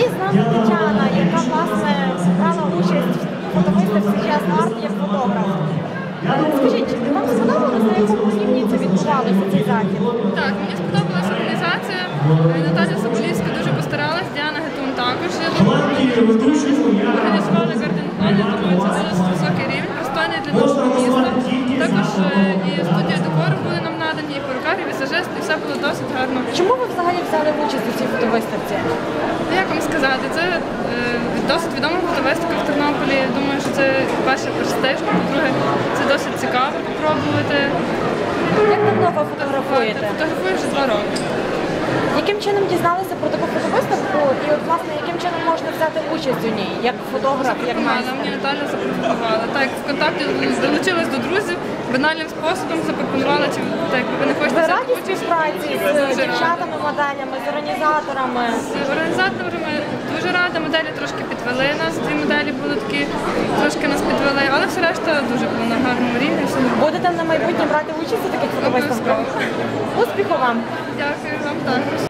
І з нами Тетяна, яка власне брала участь у фотовиставці «Час арт» як фотограф. Скажіть, вам сподобалося, на якому рівні це відбувалося цей захід? Так, мені сподобалася організація. Наталя Соболівська дуже постаралась, Діана Гетун також. Я думаю, організували гарденхони, тому це досить високий рівень, пристойний для нашого міста. Також е, і студія декору були нам надані, і перукар, і візажист, і все було досить гарно. Чому ви взагалі взяли участь у цій фотовиставці? Ну, Як вам сказати, це е, досить відома фотовиставка в Тернополі. Думаю, що це перше престижно, по-друге, це досить цікаво попробувати. Як давно ви фотографуєте? Фотографую вже два роки. Яким чином дізналися про таку фотовиставку і от власне можна взяти участь у ній, як фотограф, як майстер? мені Наталя запропонувала. Так, ВКонтакті долучилась до друзів, банальним способом запропонувала, чи так, ви не хочете Ви взяти раді участь. співпраці з Дуже дівчатами, моделями, з організаторами? З організаторами дуже рада, моделі трошки підвели нас. Дві моделі були такі, трошки нас підвели, але все решта дуже було на гарному рівні. Все нормально. Будете на майбутнє брати участь у таких фотовиставках? Успіху вам! Дякую вам також.